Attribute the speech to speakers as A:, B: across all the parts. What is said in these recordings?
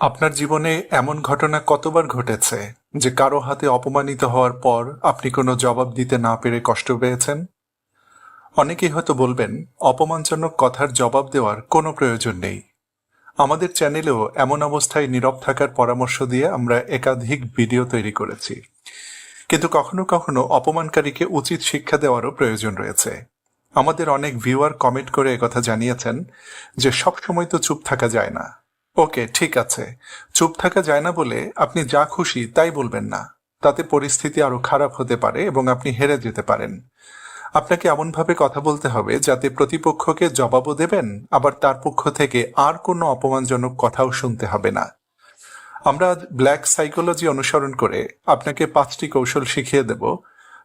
A: আপনার জীবনে এমন ঘটনা কতবার ঘটেছে যে কারও হাতে অপমানিত হওয়ার পর আপনি কোনো জবাব দিতে না পেরে কষ্ট পেয়েছেন? অনেকেই হয়তো বলবেন, অপমানজনক কথার জবাব দেওয়ার কোনো প্রয়োজন নেই। আমাদের চ্যানেলেও এমন অবস্থায় নীরব থাকার পরামর্শ দিয়ে আমরা একাধিক ভিডিও তৈরি করেছি। কিন্তু কখনো কখনো অপমানকারীকে উচিত শিক্ষা দেওয়ারও প্রয়োজন রয়েছে। আমাদের অনেক ভিউয়ার কমেন্ট করে একথা জানিয়েছেন যে সব সময় তো চুপ থাকা যায় না। ওকে, ঠিক আছে। চুপ থাকা যায় না বলে আপনি যা খুশি তাই বলবেন না। তাতে পরিস্থিতি আরও খারাপ হতে পারে এবং আপনি হেরে যেতে পারেন। আপনাকে এমনভাবে কথা বলতে হবে যাতে প্রতিপক্ষকে জবাবও দেবেন, আবার তার পক্ষ থেকে আর কোনো অপমানজনক কথাও শুনতে হবে না। আমরা ব্ল্যাক সাইকোলজি অনুসরণ করে আপনাকে পাঁচটি কৌশল শিখিয়ে দেব,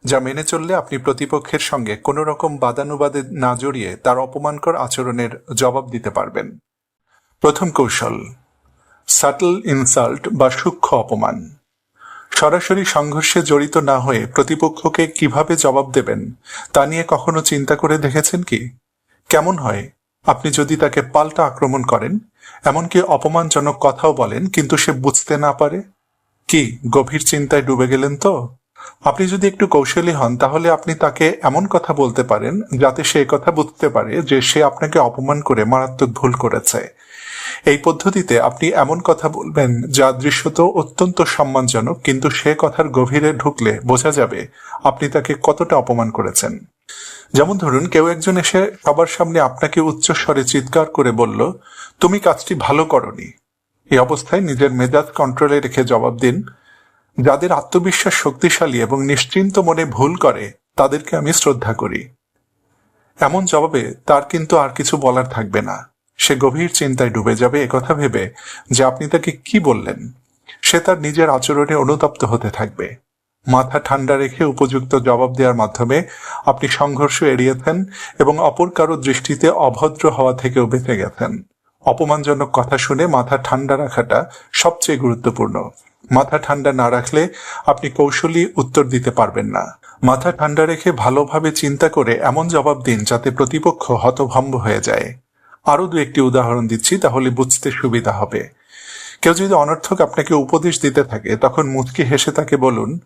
A: যা মেনে চললে আপনি প্রতিপক্ষের সঙ্গে কোনো রকম বাদানুবাদে না জড়িয়ে তার অপমানকর আচরণের জবাব দিতে পারবেন। প্রথম কৌশল সাটল ইনসাল্ট বা সূক্ষ্ম অপমান। সরাসরি সংঘর্ষে জড়িত না হয়ে প্রতিপক্ষকে কীভাবে জবাব দেবেন, তা নিয়ে কখনো চিন্তা করে দেখেছেন কি? কেমন হয়? আপনি যদি তাকে পাল্টা আক্রমণ করেন, এমনকি অপমানজনক কথাও বলেন, কিন্তু সে বুঝতে না পারে? কি, গভীর চিন্তায় ডুবে গেলেন তো? আপনি যদি একটু কৌশলী হন, তাহলে আপনি তাকে এমন কথা বলতে পারেন, যাতে সে কথা বুঝতে পারে যে সে আপনাকে অপমান করে মারাত্মক ভুল করেছে। এই পদ্ধতিতে আপনি এমন কথা বলবেন যা দৃশ্যত অত্যন্ত সম্মানজনক, কিন্তু সে কথার গভীরে ঢুকলে বোঝা যাবে আপনি তাকে কতটা অপমান করেছেন। যেমন ধরুন, কেউ একজন এসে সবার সামনে আপনাকে উচ্চস্বরে চিৎকার করে বলল, তুমি কাজটি ভালো করনি। এই অবস্থায় নিজের মেজাজ কন্ট্রোলে রেখে জবাব দিন, যাদের আত্মবিশ্বাস শক্তিশালী এবং নিশ্চিন্ত মনে ভুল করে, তাদেরকে আমি শ্রদ্ধা করি। এমন জবাবে তার কিন্তু আর কিছু বলার থাকবে না। সে গভীর চিন্তায় ডুবে যাবে একথা ভেবে যে আপনি তাকে কি বললেন? সে তার নিজের আচরণে অনুতপ্ত হতে থাকবে। মাথা ঠান্ডা রেখে উপযুক্ত জবাব দেওয়ার মাধ্যমে আপনি সংঘর্ষ এড়িয়েছেন এবং অপর কারও দৃষ্টিতে অভদ্র হওয়া থেকেও বেঁচে গেছেন। অপমানজনক কথা শুনে মাথা ঠান্ডা রাখাটা সবচেয়ে গুরুত্বপূর্ণ। মাথা ঠান্ডা না রাখলে আপনি কৌশলী উত্তর দিতে পারবেন না। মাথা ঠান্ডা রেখে ভালোভাবে চিন্তা করে এমন জবাব দিন যাতে প্রতিপক্ষ হতভম্ব হয়ে যায়। আরও দু একটি উদাহরণ দিচ্ছি, তাহলে বুঝতে সুবিধা হবে। কেউ যদি অনর্থক আপনাকে উপদেশ দিতে থাকে, তখন মুচকি হেসে তাকে বলুন,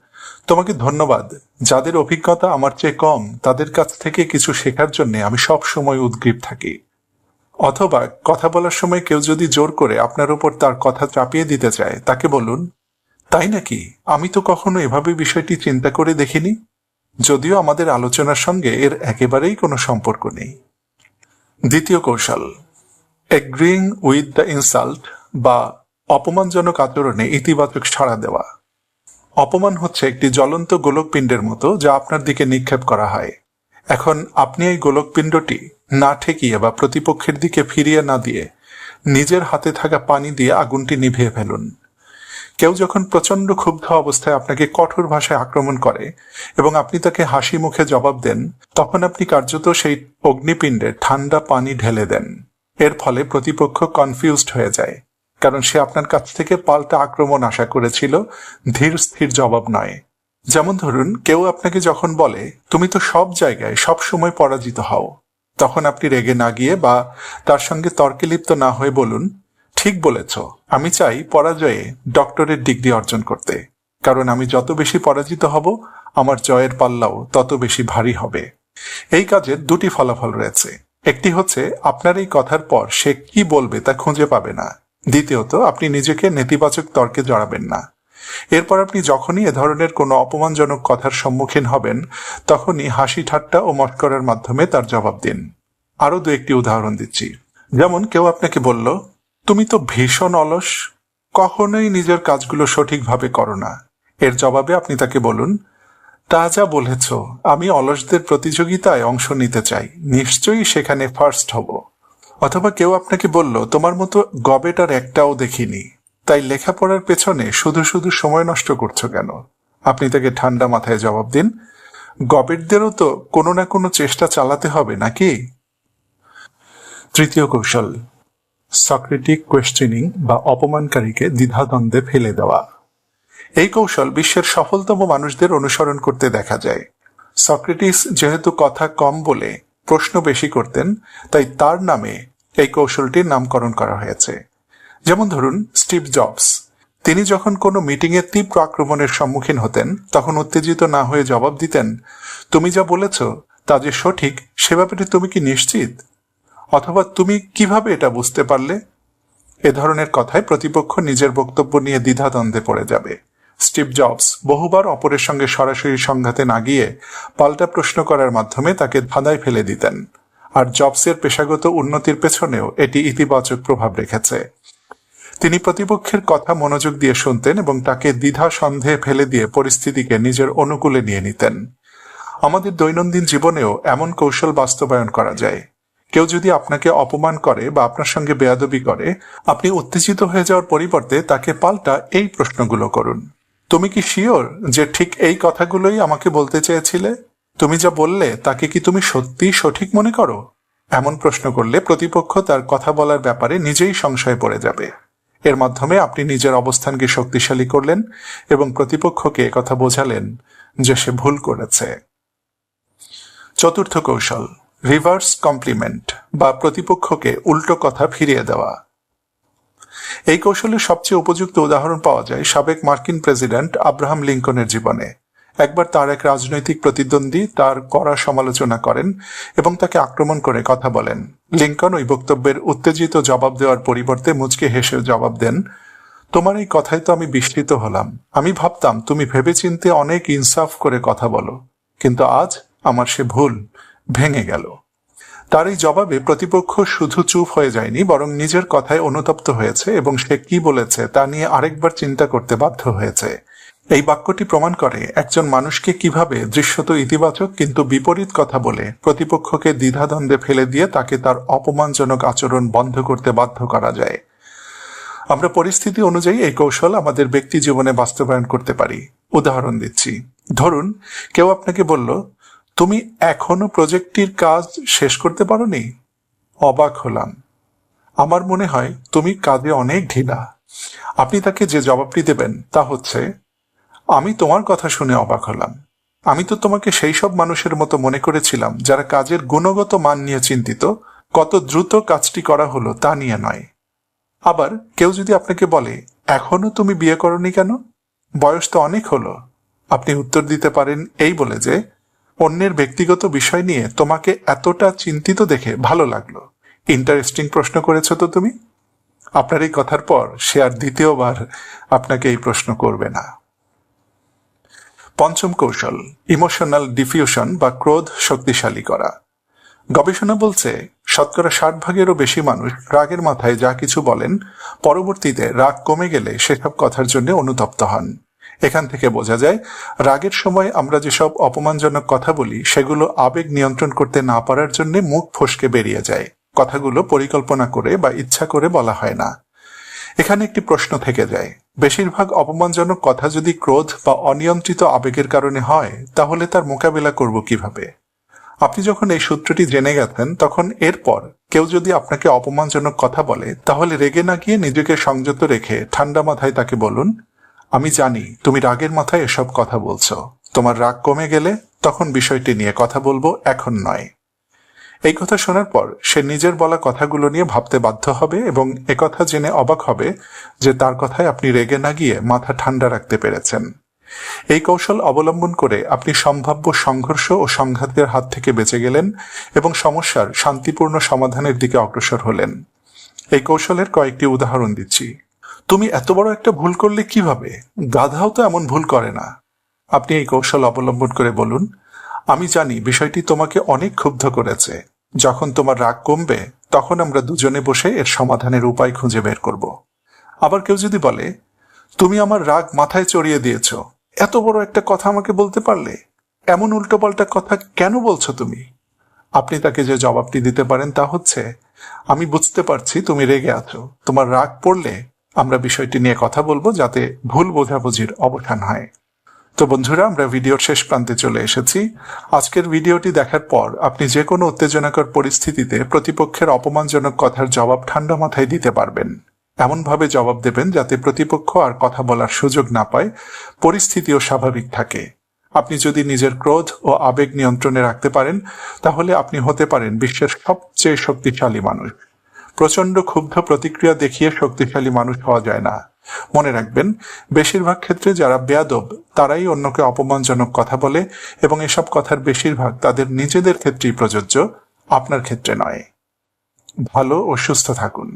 A: তোমাকে ধন্যবাদ। যাদের অভিজ্ঞতা আমার চেয়ে কম, তাদের কাছ থেকে কিছু শেখার জন্য আমি সব সময় উদ্গ্রীব থাকি। অথবা কথা বলার সময় কেউ যদি জোর করে আপনার উপর তার কথা চাপিয়ে দিতে চায়, তাকে বলুন, তাই নাকি? আমি তো কখনো এভাবে বিষয়টি চিন্তা করে দেখিনি। যদিও আমাদের আলোচনার সঙ্গে এর একেবারেই কোনো সম্পর্ক নেই। দ্বিতীয় কৌশল এগ্রিং উইথ দ্য ইনসাল্ট বা অপমানজনক আচরণে ইতিবাচক সাড়া দেওয়া। অপমান হচ্ছে একটি জ্বলন্ত গোলকপিণ্ডের মতো যা আপনার দিকে নিক্ষেপ করা হয়। এখন আপনি এই গোলকপিণ্ডটি না ঠেকিয়ে বা প্রতিপক্ষের দিকে ফিরিয়ে না দিয়ে নিজের হাতে থাকা পানি দিয়ে আগুনটি নিভিয়ে ফেলুন। কেউ যখন প্রচণ্ড ক্ষুব্ধ অবস্থায় আপনাকে কঠোর ভাষায় আক্রমণ করে এবং আপনি তাকে হাসি মুখে জবাব দেন, তখন আপনি কার্যত সেই অগ্নিপিণ্ডে ঠান্ডা পানি ঢেলে দেন। এর ফলে প্রতিপক্ষ কনফিউজড হয়ে যায়, কারণ সে আপনার কাছ থেকে পাল্টা আক্রমণ আশা করেছিল, ধীর স্থির জবাব নয়। যেমন ধরুন, কেউ আপনাকে যখন বলে, তুমি তো সব জায়গায় সব সময় পরাজিত হও, তখন আপনি রেগে না গিয়ে বা তার সঙ্গে তর্কে লিপ্ত না হয়ে বলুন ঠিক বলেছ। আমি চাই পরাজয়ে ডক্টরের ডিগ্রি অর্জন করতে। কারণ আমি যত বেশি পরাজিত হব, আমার জয়ের পাল্লাও তত বেশি ভারী হবে। এই কাজের দুটি ফলাফল রয়েছে। একটি হচ্ছে, আপনার এই কথার পর সে কি বলবে তা খুঁজে পাবে না। দ্বিতীয়ত, আপনি নিজেকে নেতিবাচক তর্কে জড়াবেন না। এরপর আপনি যখনই এ ধরনের কোনো অপমানজনক কথার সম্মুখীন হবেন, তখনই হাসি ঠাট্টা ও মস্করার মাধ্যমে তার জবাব দিন। আরও দু একটি উদাহরণ দিচ্ছি। যেমন কেউ আপনাকে বলল তুমি তো ভীষণ অলস। কখনোই নিজের কাজগুলো সঠিকভাবে করো না। এর জবাবে আপনি তাকে বলুন, তা যা বলেছ, আমি অলসদের প্রতিযোগিতায় অংশ নিতে চাই। নিশ্চয়ই সেখানে ফার্স্ট হব। অথবা কেউ আপনাকে বলল, তোমার মতো গবেটার একটাও দেখিনি। তাই লেখাপড়ার পেছনে শুধু শুধু সময় নষ্ট করছ কেন? আপনি তাকে ঠান্ডা মাথায় জবাব দিন, গবেটদেরও তো কোনো না কোনো চেষ্টা চালাতে হবে নাকি? তৃতীয় কৌশল সক্রেটিক কোয়েশ্চেনিং বা অপমানকারীকে দ্বিধাদ্বন্দ্বে ফেলে দেওয়া। এই কৌশল বিশ্বের সফলতম মানুষদের অনুসরণ করতে দেখা যায়। সক্রেটিস যেহেতু কথা কম বলে প্রশ্ন বেশি করতেন, তাই তার নামে এই কৌশলটির নামকরণ করা হয়েছে। যেমন ধরুন, স্টিভ জবস। তিনি যখন কোনো মিটিংয়ে তীব্র আক্রমণের সম্মুখীন হতেন, তখন উত্তেজিত না হয়ে জবাব দিতেন, তুমি যা বলেছ তা যে সঠিক সে ব্যাপারে তুমি কি নিশ্চিত? অথবা তুমি কীভাবে এটা বুঝতে পারলে? এ ধরনের কথায় প্রতিপক্ষ নিজের বক্তব্য নিয়ে দ্বিধাদ্বন্দ্বে পড়ে যাবে। স্টিভ জবস বহুবার অপরের সঙ্গে সরাসরি সংঘাতে না গিয়ে পাল্টা প্রশ্ন করার মাধ্যমে তাকে ধাঁধায় ফেলে দিতেন। আর জবসের পেশাগত উন্নতির পেছনেও এটি ইতিবাচক প্রভাব রেখেছে। তিনি প্রতিপক্ষের কথা মনোযোগ দিয়ে শুনতেন এবং তাকে দ্বিধা সন্দেহে ফেলে দিয়ে পরিস্থিতিকে নিজের অনুকূলে নিয়ে নিতেন। আমাদের দৈনন্দিন জীবনেও এমন কৌশল বাস্তবায়ন করা যায়। কেউ যদি আপনাকে অপমান করে বা আপনার সঙ্গে বেয়াদবি করে, আপনি উত্তেজিত হয়ে যাওয়ার পরিবর্তে তাকে পাল্টা এই প্রশ্নগুলো করুন। তুমি কি শিওর যে ঠিক এই কথাগুলোই আমাকে বলতে চেয়েছিলে? তুমি যা বললে, তাকে কি তুমি সত্যিই সঠিক মনে করো? এমন প্রশ্ন করলে প্রতিপক্ষ তার কথা বলার ব্যাপারে নিজেই সংশয়ে পড়ে যাবে। এর মাধ্যমে আপনি নিজের অবস্থানকে শক্তিশালী করলেন এবং প্রতিপক্ষকে কথা বোঝালেন যে সে ভুল করেছে। চতুর্থ কৌশল। রিভার্স কমপ্লিমেন্ট বা প্রতিপক্ষকে উল্টো কথা ফিরিয়ে দেওয়া। এই কৌশলের সবচেয়ে উপযুক্ত উদাহরণ পাওয়া যায় সাবেক মার্কিন প্রেসিডেন্ট আব্রাহাম লিঙ্কনের জীবনে। একবার তার এক রাজনৈতিক প্রতিদ্বন্দ্বী তার কড়া সমালোচনা করেন এবং তাকে আক্রমণ করে কথা বলেন। লিঙ্কন ওই বক্তব্যের উত্তেজিত জবাব দেওয়ার পরিবর্তে মুচকে হেসে জবাব দেন, তোমার এই কথায় তো আমি বিস্মিত হলাম। আমি ভাবতাম তুমি ভেবেচিন্তে অনেক ইনসাফ করে কথা বলো, কিন্তু আজ আমার সে ভুল। ভেঙে গেল। তার এই জবাবে প্রতিপক্ষ শুধু চুপ হয়ে যায়নি, বরং নিজের কথায় অনুতপ্ত হয়েছে এবং সে কি বলেছে তা নিয়ে আরেকবার চিন্তা করতে বাধ্য হয়েছে। এই বাক্যটি প্রমাণ করে একজন মানুষকে কীভাবে দৃশ্যত ইতিবাচক কিন্তু বিপরীত কথা বলে প্রতিপক্ষকে দ্বিধাদ্বন্দ্বে ফেলে দিয়ে তাকে তার অপমানজনক আচরণ বন্ধ করতে বাধ্য করা যায়। আমরা পরিস্থিতি অনুযায়ী এই কৌশল আমাদের ব্যক্তি জীবনে বাস্তবায়ন করতে পারি। উদাহরণ দিচ্ছি। ধরুন, কেউ আপনাকে বলল তুমি এখনও প্রজেক্টটির কাজ শেষ করতে পারোনি? অবাক হলাম। আমার মনে হয় তুমি কাজে অনেক ঢিলা। আপনি তাকে যে জবাবটি দেবেন তা হচ্ছে, আমি তোমার কথা শুনে অবাক হলাম। আমি তো তোমাকে সেই সব মানুষের মতো মনে করেছিলাম যারা কাজের গুণগত মান নিয়ে চিন্তিত, কত দ্রুত কাজটি করা হলো তা নিয়ে নয়। আবার কেউ যদি আপনাকে বলে, এখনও তুমি বিয়ে করনি কেন? বয়স তো অনেক হলো। আপনি উত্তর দিতে পারেন এই বলে যে অন্যের ব্যক্তিগত বিষয় নিয়ে তোমাকে এতটা চিন্তিত দেখে ভালো লাগল। ইন্টারেস্টিং প্রশ্ন করেছ তো তুমি? আপনার এই কথার পর সে আর দ্বিতীয়বার আপনাকে এই প্রশ্ন করবে না। পঞ্চম কৌশল ইমোশনাল ডিফিউশন বা ক্রোধ শক্তিশালী করা। গবেষণা বলছে, শতকরা ষাট ভাগেরও বেশি মানুষ রাগের মাথায় যা কিছু বলেন, পরবর্তীতে রাগ কমে গেলে সেসব কথার জন্য অনুতপ্ত হন। এখান থেকে বোঝা যায়, রাগের সময় আমরা যেসব অপমানজনক কথা বলি, সেগুলো আবেগ নিয়ন্ত্রণ করতে না পারার জন্য মুখ ফসকে বেরিয়ে যায়। কথাগুলো পরিকল্পনা করে বা ইচ্ছা করে বলা হয় না। এখানে একটি প্রশ্ন থেকে যায়, বেশিরভাগ অপমানজনক কথা যদি ক্রোধ বা অনিয়ন্ত্রিত আবেগের কারণে হয়, তাহলে তার মোকাবেলা করব কীভাবে? আপনি যখন এই সূত্রটি জেনে গেছেন, তখন এরপর কেউ যদি আপনাকে অপমানজনক কথা বলে, তাহলে রেগে না গিয়ে নিজেকে সংযত রেখে ঠান্ডা মাথায় তাকে বলুন আমি জানি তুমি রাগের মাথায় এসব কথা বলছো। তোমার রাগ কমে গেলে তখন বিষয়টি নিয়ে কথা বলব এখন নয়। এই কথা শোনার পর সে নিজের বলা কথাগুলো নিয়ে ভাবতে বাধ্য হবে এবং একথা জেনে অবাক হবে যে তার কথায় আপনি রেগে না গিয়ে মাথা ঠান্ডা রাখতে পেরেছেন। এই কৌশল অবলম্বন করে আপনি সম্ভাব্য সংঘর্ষ ও সংঘাতের হাত থেকে বেঁচে গেলেন এবং সমস্যার শান্তিপূর্ণ সমাধানের দিকে অগ্রসর হলেন। এই কৌশলের কয়েকটি উদাহরণ দিচ্ছি। তুমি এত বড় একটা ভুল করলে কীভাবে? গাধাও তো এমন ভুল করে না। আপনি এই কৌশল অবলম্বন করে বলুন। আমি জানি বিষয়টি তোমাকে অনেক ক্ষুব্ধ করেছে। যখন তোমার রাগ কমবে, তখন আমরা দুজনে বসে এর সমাধানের উপায় খুঁজে বের করব। আবার কেউ যদি বলে, তুমি আমার রাগ মাথায় চড়িয়ে দিয়েছ। এত বড় একটা কথা আমাকে বলতে পারলে? এমন উল্টোপাল্টা কথা কেন বলছো তুমি? আপনি তাকে যে জবাবটি দিতে পারেন তা হচ্ছে, আমি বুঝতে পারছি তুমি রেগে আছো। তোমার রাগ পড়লে আমরা বিষয়টি নিয়ে কথা বলব যাতে ভুল বোঝাবুঝির অবসান হয়। তো বন্ধুরা, আমরা ভিডিওর শেষ প্রান্তে চলে এসেছি। আজকের ভিডিওটি দেখার পর আপনি যে কোনো উত্তেজনাকর পরিস্থিতিতে প্রতিপক্ষের অপমানজনক কথার জবাব ঠান্ডা মাথায় দিতে পারবেন। এমনভাবে জবাব দেবেন যাতে প্রতিপক্ষ আর কথা বলার সুযোগ না পায়, পরিস্থিতিও স্বাভাবিক থাকে। আপনি যদি নিজের ক্রোধ ও আবেগ নিয়ন্ত্রণে রাখতে পারেন, তাহলে আপনি হতে পারেন বিশ্বের সবচেয়ে শক্তিশালী মানুষ। প্রচণ্ড ক্ষুব্ধ প্রতিক্রিয়া দেখিয়ে শক্তিশালী মানুষ হওয়া যায় না। মনে রাখবেন, বেশিরভাগ ক্ষেত্রে যারা বেয়াদব, তারাই অন্যকে অপমানজনক কথা বলে এবং এসব কথার বেশিরভাগ তাদের নিজেদের ক্ষেত্রেই প্রযোজ্য, আপনার ক্ষেত্রে নয়। ভালো ও সুস্থ থাকুন।